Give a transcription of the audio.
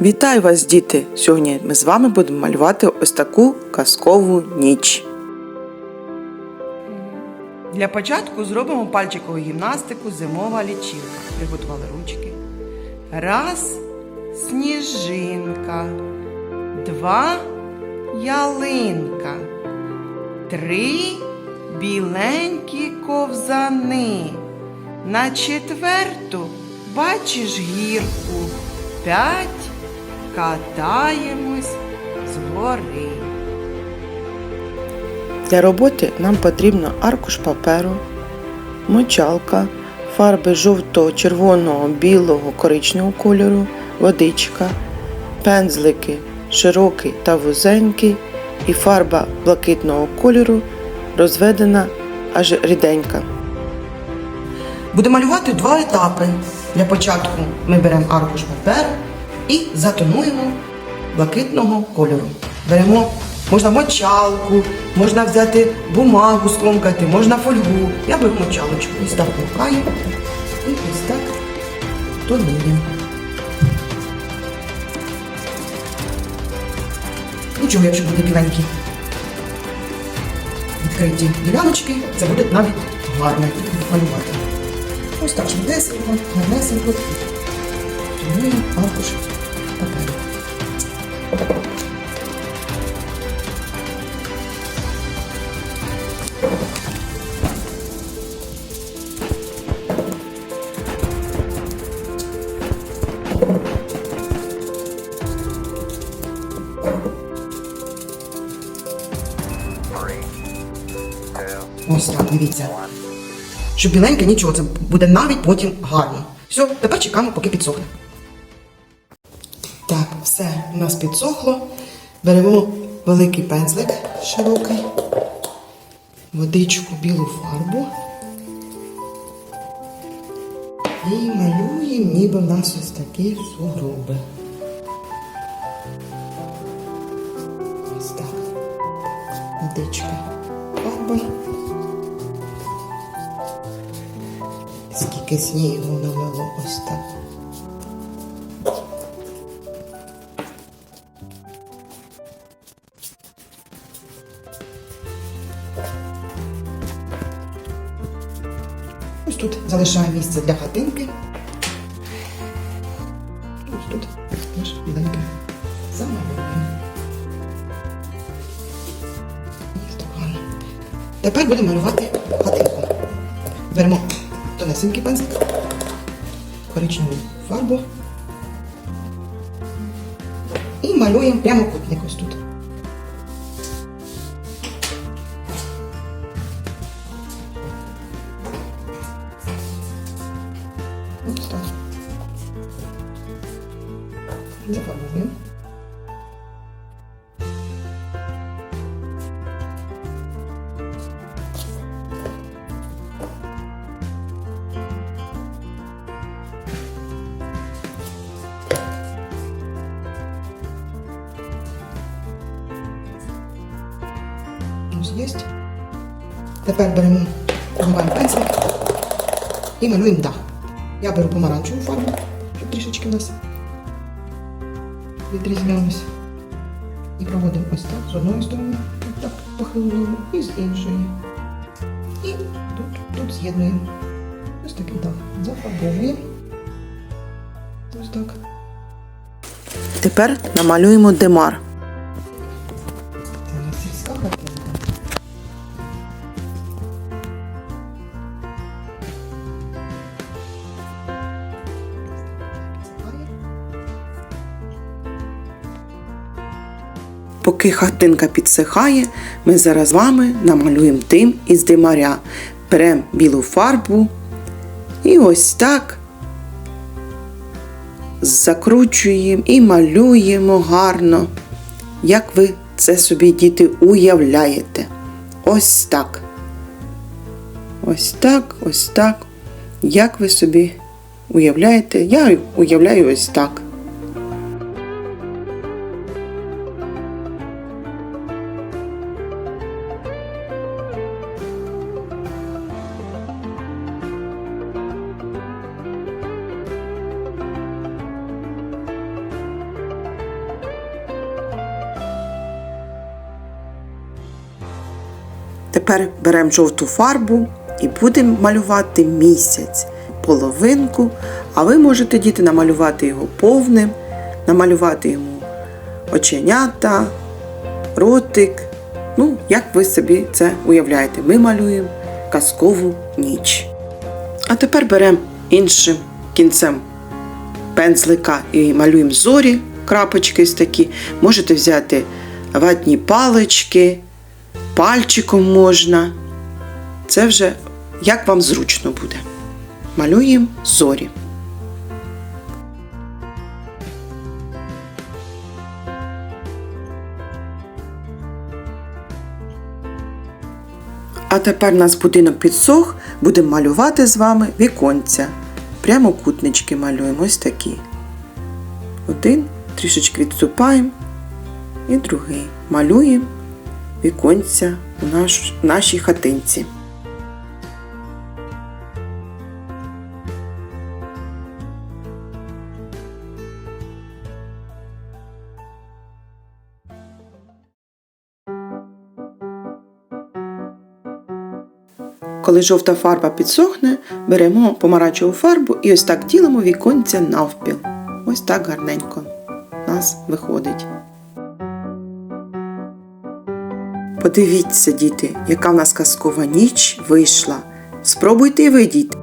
Вітаю вас, діти! Сьогодні ми з вами будемо малювати ось таку казкову ніч. Для початку зробимо пальчикову гімнастику зимова лічилка. Приготували ручки. Раз сніжинка. Два ялинка. Три біленькі ковзани. На четверту бачиш гірку. П'ять катаємось з гори. Для роботи нам потрібно аркуш паперу, мочалка, фарби жовтого, червоного, білого, коричневого кольору, водичка, пензлики широкий та вузенький і фарба блакитного кольору розведена аж ріденька. Будемо малювати два етапи. Для початку ми беремо аркуш паперу і затонуємо блакитного кольору. Беремо, можна мочалку, можна взяти бумагу, скомкати, можна фольгу. Я беру мочалочку, ось так макаю і ось так тоную. Нічого, якщо буде біленькі відкриті діляночки, це буде навіть гарно малювати. Ось так швидесенько, гарнесенько. Тонуємо аркуш паперу. Ось так, дивіться. Щоб біленьке нічого, це буде навіть потім гарно. Все, тепер чекаємо, поки підсохне. Все у нас підсохло. Беремо великий пензлик широкий, водичку, білу фарбу. І малюємо, ніби в нас ось такі сугроби. Ось так. Водичка, фарба. Скільки снігу намело ось так. Ось тут залишаю місце для хатинки. Ось тут теж біленьке замалюємо. Тепер будемо малювати хатинку. Беремо тонесенький пензлик, коричневу фарбу і малюємо прямокутник ось тут. Зафарбуємо. Ось є. Тепер беремо помиваємо пензлик і малюємо дах. Я беру помаранчеву фарбу, щоб трішечки у нас відрізнялося. І проводимо ось так з одної сторони, ось так похилуємо, і з іншої. І тут, тут з'єднуємо. Ось таким так. Зафарбовуємо. Ось так. Тепер намалюємо демар. Поки хатинка підсихає, ми зараз вами намалюємо дим із димаря. Беремо білу фарбу і ось так закручуємо і малюємо гарно, як ви це собі, діти, уявляєте. Ось так. Ось так, ось так. Як ви собі уявляєте? Я уявляю ось так. Тепер беремо жовту фарбу і будемо малювати місяць, половинку, а ви можете діти намалювати його повним, намалювати йому оченята, ротик. Ну, як ви собі це уявляєте, ми малюємо казкову ніч. А тепер беремо іншим кінцем пензлика і малюємо зорі, крапочки такі. Можете взяти ватні палички, пальчиком можна. Це вже як вам зручно буде. Малюємо зорі. А тепер нас будинок підсох, будемо малювати з вами віконця. Прямокутнички малюємо ось такі. Один, трішечки відступаємо і другий. Малюємо віконця у наш, нашій хатинці. Коли жовта фарба підсохне, беремо помаранчеву фарбу і ось так ділимо віконця навпіл. Ось так гарненько у нас виходить. Подивіться, діти, яка в нас казкова ніч вийшла. Спробуйте і ви, діти.